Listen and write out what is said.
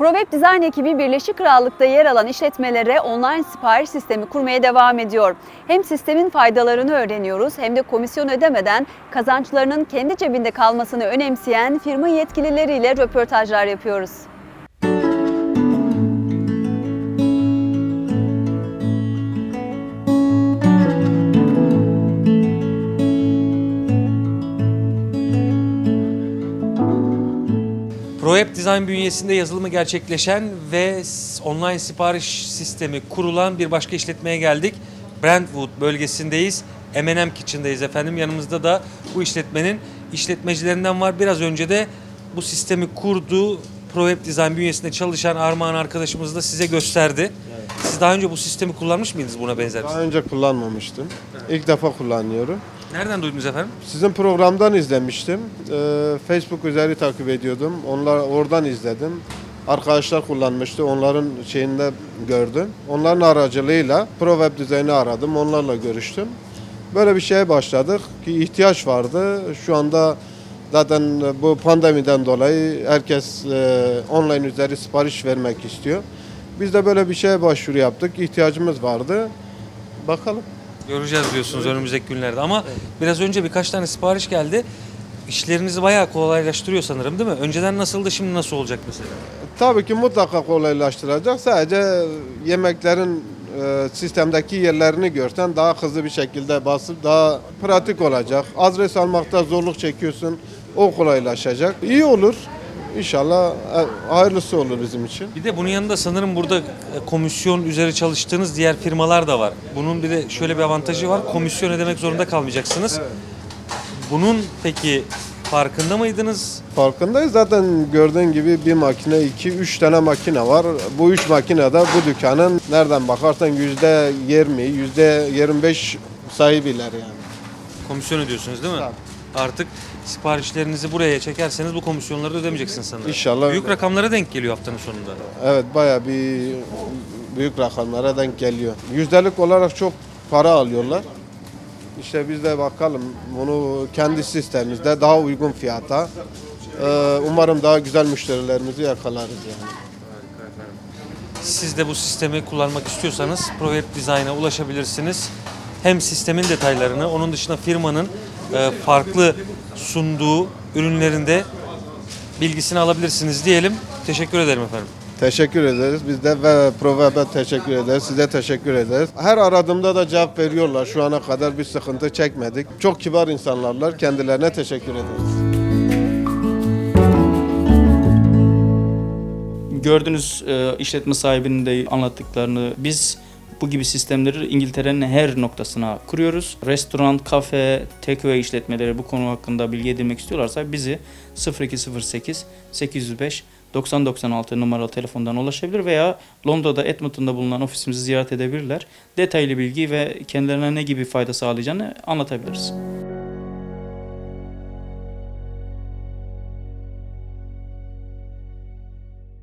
ProWeb Design ekibi Birleşik Krallık'ta yer alan işletmelere online sipariş sistemi kurmaya devam ediyor. Hem sistemin faydalarını öğreniyoruz hem de komisyon ödemeden kazançlarının kendi cebinde kalmasını önemseyen firma yetkilileriyle röportajlar yapıyoruz. ProApp Design bünyesinde yazılımı gerçekleşen ve online sipariş sistemi kurulan bir başka işletmeye geldik. Brentwood bölgesindeyiz. M&M Kitchen'dayız efendim. Yanımızda da bu işletmenin işletmecilerinden var. Biraz önce de bu sistemi kurduğu ProApp Design bünyesinde çalışan Armağan arkadaşımız da size gösterdi. Siz daha önce bu sistemi kullanmış mıydınız buna benzer? Daha önce kullanmamıştım. İlk defa kullanıyorum. Nereden duydunuz efendim? Sizin programdan izlemiştim. Ee, Facebook üzeri takip ediyordum. Onlar oradan izledim. Arkadaşlar kullanmıştı. Onların şeyinde gördüm. Onların aracılığıyla Pro Web Design'i aradım. Onlarla görüştüm. Böyle bir şeye başladık ki ihtiyaç vardı. Şu anda zaten bu pandemiden dolayı herkes e, online üzeri sipariş vermek istiyor. Biz de böyle bir şeye başvuru yaptık. İhtiyacımız vardı. Bakalım. Göreceğiz diyorsunuz önümüzdeki günlerde ama biraz önce birkaç tane sipariş geldi. İşlerinizi bayağı kolaylaştırıyor sanırım değil mi? Önceden nasıldı şimdi nasıl olacak mesela? Tabii ki mutlaka kolaylaştıracak. Sadece yemeklerin e, sistemdeki yerlerini görsen daha hızlı bir şekilde basıp daha pratik olacak. Adres almakta zorluk çekiyorsun. O kolaylaşacak. İyi olur. İnşallah e, hayırlısı olur bizim için. Bir de bunun yanında sanırım burada e, komisyon üzeri çalıştığınız diğer firmalar da var. Bunun bir de şöyle bir avantajı var. Komisyon ödemek zorunda kalmayacaksınız. Bunun peki farkında mıydınız? Farkındayız. Zaten gördüğün gibi bir makine, iki, üç tane makine var. Bu üç makine de bu dükkanın nereden bakarsan yüzde yirmi, yüzde yirmi beş sahibiler yani. Komisyon ödüyorsunuz değil mi? Tabii. Artık siparişlerinizi buraya çekerseniz bu komisyonları da ödemeyeceksiniz sanırım. İnşallah Büyük öyle. rakamlara denk geliyor haftanın sonunda. Evet bayağı bir büyük rakamlara denk geliyor. Yüzdelik olarak çok para alıyorlar. İşte biz de bakalım bunu kendi sistemimizde daha uygun fiyata e, umarım daha güzel müşterilerimizi yakalarız yani. Siz de bu sistemi kullanmak istiyorsanız ProWeb Design'a ulaşabilirsiniz. Hem sistemin detaylarını, onun dışında firmanın e, farklı sunduğu ürünlerinde bilgisini alabilirsiniz diyelim. Teşekkür ederim efendim. Teşekkür ederiz. Biz de ve Provab'e teşekkür ederiz. Size teşekkür ederiz. Her aradığımda da cevap veriyorlar. Şu ana kadar bir sıkıntı çekmedik. Çok kibar insanlarlar. Kendilerine teşekkür ederiz. Gördüğünüz e, işletme sahibinin de anlattıklarını biz bu gibi sistemleri İngiltere'nin her noktasına kuruyoruz. Restoran, kafe, takeaway işletmeleri bu konu hakkında bilgi edinmek istiyorlarsa bizi 0208 805 9096 numaralı telefondan ulaşabilir veya Londra'da Edmonton'da bulunan ofisimizi ziyaret edebilirler. Detaylı bilgi ve kendilerine ne gibi fayda sağlayacağını anlatabiliriz.